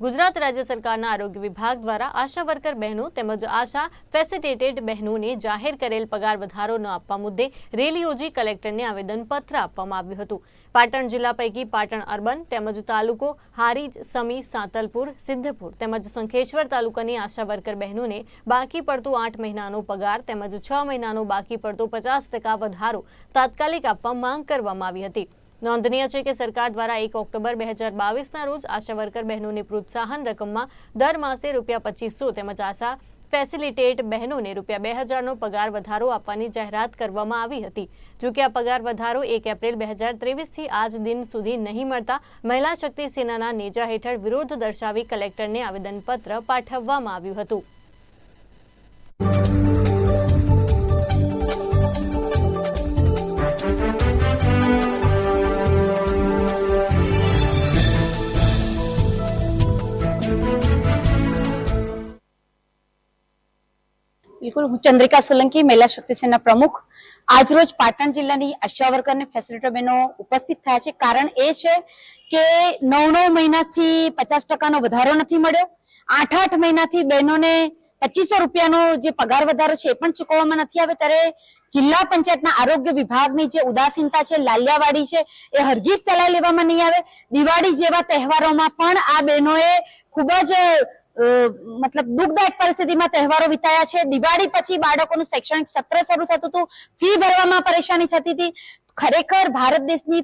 ગુજરાત રાજ્ય સરકારના આરોગ્ય વિભાગ દ્વારા આશા વર્કર બહેનો તેમજ આશા ફેસિલિટેટેડ બહેનોને જાહેર કરેલ પગાર વધારો ન આપવા મુદ્દે રેલી યોજી કલેક્ટરને આવેદનપત્ર આપવામાં આવ્યું હતું. પાટણ જિલ્લા પૈકી પાટણ અર્બન તેમજ તાલુકો હારીજ, સમી, સાંતલપુર, સિદ્ધપુર તેમજ સંખેશ્વર તાલુકાની આશા વર્કર બહેનોને બાકી પડતો આઠ મહિનાનો પગાર તેમજ છ મહિનાનો બાકી પડતો પચાસ વધારો તાત્કાલિક આપવા માંગ કરવામાં આવી હતી. નોંધનીય છે કે સરકાર દ્વારા એક ઓક્ટોબર બે હજાર બાવીસના રોજ આશા વર્કર બહેનોને પ્રોત્સાહન રકમમાં દર માસે રૂપિયા પચીસો તેમજ આશા ફેસિલિટેટ બહેનોને રૂપિયા બે હજારનો પગાર વધારો આપવાની જાહેરાત કરવામાં આવી હતી. જો કે આ પગાર વધારો એક એપ્રિલ બે હજાર ત્રેવીસથી આજ દિન સુધી નહીં મળતા મહિલા શક્તિ સેનાના નેજા હેઠળ વિરોધ દર્શાવી કલેક્ટરને આવેદનપત્ર પાઠવવામાં આવ્યું હતું. બિલકુલ. હું ચંદ્રિકા સોલંકી, મહિલા શક્તિ સેના પ્રમુખ. આજરોજ પાટણ જિલ્લાની આશા વર્કર અને ફેસિલિટર બહેનો ઉપસ્થિત થયા છે. કારણ એ છે કે નવ નવ મહિનાથી પચાસ ટકાનો વધારો નથી મળ્યો. આઠ આઠ મહિનાથી બહેનોને પચીસો રૂપિયાનો જે પગાર વધારો છે એ પણ ચૂકવવામાં નથી આવે ત્યારે જિલ્લા પંચાયતના આરોગ્ય વિભાગની જે ઉદાસીનતા છે, લાલિયાવાડી છે, એ હરગીજ ચલાવી લેવામાં નહીં આવે. દિવાળી જેવા તહેવારોમાં પણ આ બહેનોએ ખૂબ જ મતલબ દુઃખદાયક પરિસ્થિતિમાં તહેવારો વિતાયા છે. દિવાળી પછી બાળકોનું શૈક્ષણિક સત્ર શરૂ થતું હતું. ફી ભરવામાં પરેશાની થતી હતી. ખરેખર ભારત દેશની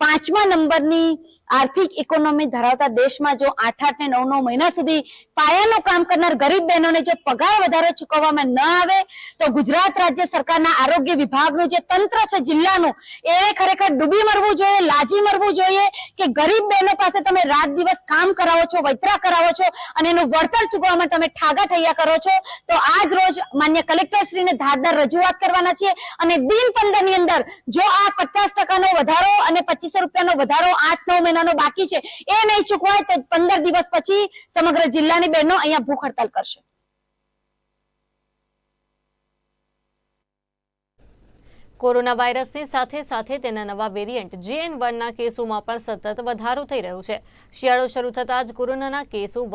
પાંચમા નંબરની આર્થિક ઇકોનોમી ધરાવતા દેશમાં જો આઠ આઠ ને નવ નવ મહિના સુધી પાયાનું કામ કરનાર ગરીબ બહેનોને જો પગાર વધારો ચૂકવવામાં ન આવે, તો ગુજરાત રાજ્ય સરકારના આરોગ્ય વિભાગનું જે તંત્ર છે જિલ્લાનું, એ ખરેખર ડૂબી મરવું જોઈએ, લાજી મરવું જોઈએ કે ગરીબ બહેનો પાસે તમે રાત દિવસ કામ કરાવો છો, વૈતરા કરાવો છો અને એનું વળતર ચૂકવવામાં તમે ઠાગા ઠૈયા કરો છો, તો આજ રોજ માન્ય કલેક્ટર શ્રીને ધારદાર રજૂઆત કરવાના છીએ અને દિન પંદરની અંદર જો આ પચાસ ટકાનો વધારો અને પચીસો રૂપિયાનો વધારો આઠ, નવ મહિનાનો બાકી છે. એ નહીં ચૂકવાય તો પંદર દિવસ પછી સમગ્ર જિલ્લાની બહેનો અહીંયા ભૂખ હડતાલ કરશે. કોરોના વાયરસની સાથે સાથે તેના નવા વેરિયન્ટ જીએન વનના કેસોમાં પણ સતત વધારો થઈ રહ્યો છે. શિયાળો શરૂ થતાં જ કોરોનાના કેસો